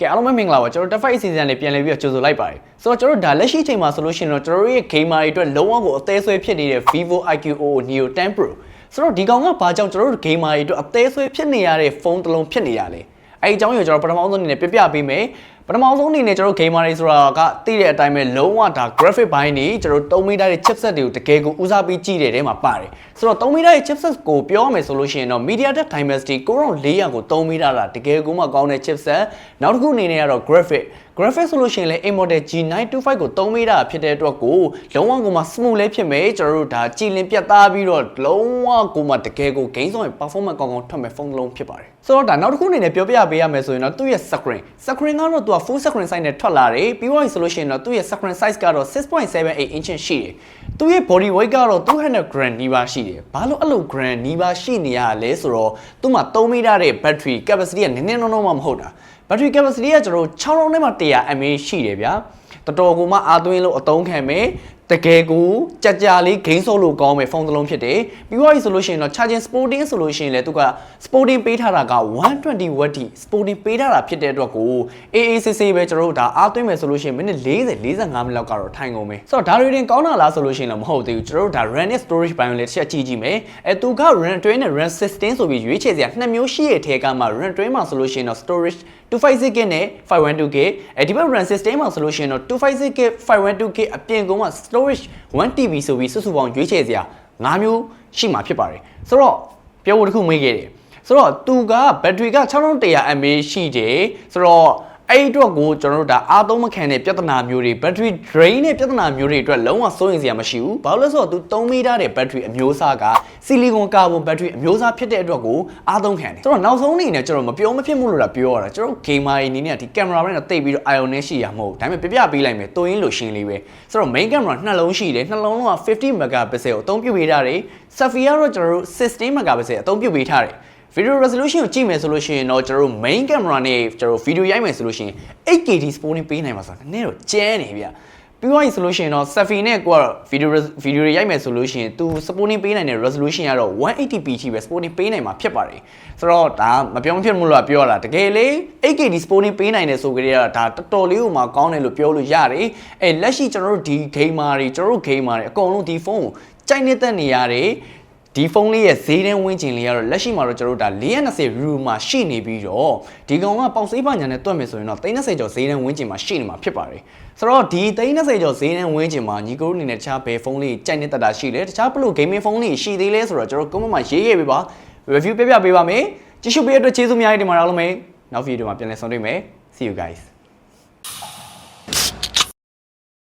ကဲအားလုံးပဲမင်္ဂလာပါကျွန်တော် Top 5 season လေးပြန်လည်ပြီးတော့ကြိုဆိုလိုက်ပါတယ်ဆိုတော့ကျွန်တော်ဒါလက်ရှိအချိန်မှာဆိုလို့ရှိရင်တော့ကျွန်တော်တို့ရဲ့ gamer တွေအတွက်လုံးဝကိုအသေးဆွဲဖြစ်နေတဲ့ Vivo IQ0 Neo 10 Pro ဆိုတော့ဒီကောင်ကဘာကြောင့်ကျွန်တော်တို့ gamer တွေအတွက်အသေးဆွဲဖြစ်နေရတဲ့ဖုန်းတစ်လုံးဖြစ်နေရလဲအဲ့ဒီအကြောင်းကိုကျွန်တော်ပထမဆုံးအနေနဲ့ပြပြပေးမယ် ပထမဆုံးအနေနဲ့ကျွန်တော် gamer တွေဆိုတာကသိတဲ့အတိုင်းပဲလုံးဝဒါ graphic ဘိုင်းနေကျွန်တော်3 meter ရဲ့ chipset တွေကိုတကယ်ကိုဦးစားပေးကြည့်တဲ့ထဲမှာပါတယ်ဆိုတော့3 meter ရဲ့ chipset ကိုပြောရမယ်ဆိုလို့ရှိရင်တော့ MediaTek Dimensity 9400ကို3 meter တာတကယ်ကိုမှကောင်းတဲ့ chipset နောက်တစ်ခုအနေနဲ့ကတော့ graphic graphic ဆိုလို့ရှိရင်လည်း A model G925 ကို3 meter ဖြစ်တဲ့အတွက်ကိုလုံးဝကိုမှ smooth လေးဖြစ်မယ်ကျွန်တော်တို့ဒါကြည်လင်ပြတ်သားပြီးတော့လုံးဝကိုမှတကယ်ကို game ဆောင်ရဲ့ performance ကောင်းကောင်းထွက်မဲ့ဖုန်းတစ်လုံးဖြစ်ပါတယ်ဆိုတော့ဒါနောက်တစ်ခုအနေနဲ့ပြောပြပေးရမယ်ဆိုရင်တော့သူ့ရဲ့ screen screen ကတော့သူက full screen size နဲ့ထွက်လာတယ်ပြီးတော့ဆိုလို့ရှိရင်တော့သူ့ရဲ့ screen size ကတော့6.78 inch ရှိတယ်သူ့ရဲ့ body weight ကတော့200 gram နီးပါးရှိတယ်ဘာလို့အဲ့လို gram နီးပါးရှိနေရလဲဆိုတော့သူ့မှာ3 meter တဲ့ battery capacity ကနည်းနည်းနော်နော်မှမဟုတ်တာ battery capacity ကကျွန်တော်6လုံးနဲ့မှ 100 mAh ရှိတယ်ဗျာတော်တော်ကိုမှအားသွင်းလို့အသုံးခံမယ်တကယ်ကိုကြကြလေးဂိမ်းဆော့လို့ကောင်းမယ်ဖုန်းတစ်လုံးဖြစ်တယ်ပြီးတော့ဆိုလို့ရှိရင်တော့ charging sporting ဆိုလို့ရှိရင်လည်းသူက sporting ပေးထားတာက120 watt ထိ sporting ပေးထားတာဖြစ်တဲ့အတွက်ကို AACC ပဲကျွန်တော်တို့ဒါအားသွင်းမယ်ဆိုလို့ရှိရင်မိနစ်40 45မိနစ်လောက်ကတော့ထိုင်ကုန်မယ်ဆိုတော့ဒါတွေတင်ကောင်းတာလားဆိုလို့ရှိရင်လည်းမဟုတ်သေးဘူးကျွန်တော်တို့ဒါ RAM နဲ့ storage ဘိုင်းကိုလည်းတစ်ချက်ကြည့်ကြည့်မယ်အဲသူက RAM 12နဲ့ RAM 16ဆိုပြီးရွေးချယ်စရာနှစ်မျိုးရှိရဲ့ထဲကမှ RAM 12မှာဆိုလို့ရှိရင်တော့ storage 256GB နဲ့ 512GB အဲဒီဘက် RAM 16မှာဆိုလို့ရှိရင်တော့ 256GB 512GB အပြင်ကောင်မှ storage 1TB ဆိုပြီးစုစုပေါင်းရွေးချယ်စရာ၅မျိုးရှိမှာဖြစ်ပါတယ်ဆိုတော့ပြောဖို့တစ်ခုမေးခဲ့တယ်ဆိုတော့သူကဘက်ထရီက6100 mAh ရှိတယ်ဆိုတော့ အဲ့ဒီအတွက်ကိုကျွန်တော်တို့ဒါအားသုံးမခံတဲ့ပြဿနာမျိုးတွေ battery drain နဲ့ပြဿနာမျိုးတွေအတွက်လုံးဝစိုးရိမ်စရာမရှိဘူး။ဘာလို့လဲဆိုတော့သူ3မီတာတဲ့ battery အမျိုးအစားက silicon carbon battery အမျိုးအစားဖြစ်တဲ့အတွက်ကိုအားသုံးခံတယ်။ဆိုတော့နောက်ဆုံးအနေနဲ့ကျွန်တော်မပြောမဖြစ်မှုလို့တာပြောရတာကျွန်တော် gamer တွေအနေနဲ့ဒီ camera ဘက်နဲ့တိတ်ပြီးတော့ ion နဲ့ရှိရမဟုတ်ဘူး။ဒါပေမဲ့ပြပြပေးလိုက်မယ်တိုးရင်းလို့ရှင်းလေးပဲ။ဆိုတော့ main camera နှလုံးရှိတယ်နှလုံးလုံးက50 megapixel ကိုအသုံးပြုပေးထားတယ်။ selfie ကတော့ကျွန်တော်တို့16 megapixel အသုံးပြုပေးထားတယ်။ video resolution ကိုကြည့်မယ်ဆိုလို့ရှိရင်တော့ကျွန်တော်တို့ main camera နဲ့ကျွန်တော်တို့ video ရိုက်မယ်ဆိုလို့ရှိရင် 8K sporting ပေးနိုင်မှာဆိုတာနည်းတော့ကျန်းနေဗျပြီးသွားပြီဆိုလို့ရှိရင်တော့ selfie နဲ့ကိုကတော့ video video တွေရိုက်မယ်ဆိုလို့ရှိရင်သူ sporting ပေးနိုင်တဲ့ resolution ကတော့ 180p ထိပဲ sporting ပေးနိုင်မှာဖြစ်ပါတယ်ဆိုတော့ဒါမပြောမဖြစ်မှုလို့ပြောရတာတကယ်လေ 8K sporting ပေးနိုင်တယ်ဆိုကြတဲ့ကဒါတော်တော်လေးကိုမှကောင်းတယ်လို့ပြောလို့ရတယ်အဲလက်ရှိကျွန်တော်တို့ဒီ gamer တွေကျွန်တော်တို့ gamer တွေအကုန်လုံးဒီဖုန်းကိုကြိုက်နေတဲ့နေရာတွေ ဒီဖုန်းလေးရဲ့ဈေးတန်းဝင်းကျင်လေးကတော့လက်ရှိမှာတော့ကျွန်တော်တို့ဒါ420 rule မှာရှိနေပြီးတော့ဒီကောင်ကပေါက်စိပါညာနဲ့တွက်မယ်ဆိုရင်တော့30ကျော်ဈေးတန်းဝင်းကျင်မှာရှိနေမှာဖြစ်ပါတယ်ဆိုတော့ဒီ30ကျော်ဈေးတန်းဝင်းကျင်မှာညီကိုတို့အနေနဲ့တခြားဘယ်ဖုန်းလေးကြိုက်နေတတ်တာရှိလဲတခြားဘလို့ gaming ဖုန်းလေးရှိသေးလဲဆိုတော့ကျွန်တော် comment မှာရေးခဲ့ပေးပါ review ပြပြပေးပါမယ်ကြည့်ရှုပေးတဲ့အတွက်ကျေးဇူးအများကြီးတင်ပါတယ်အားလုံးပဲနောက် video မှာပြန်လည်ဆုံတွေ့မယ် see you guys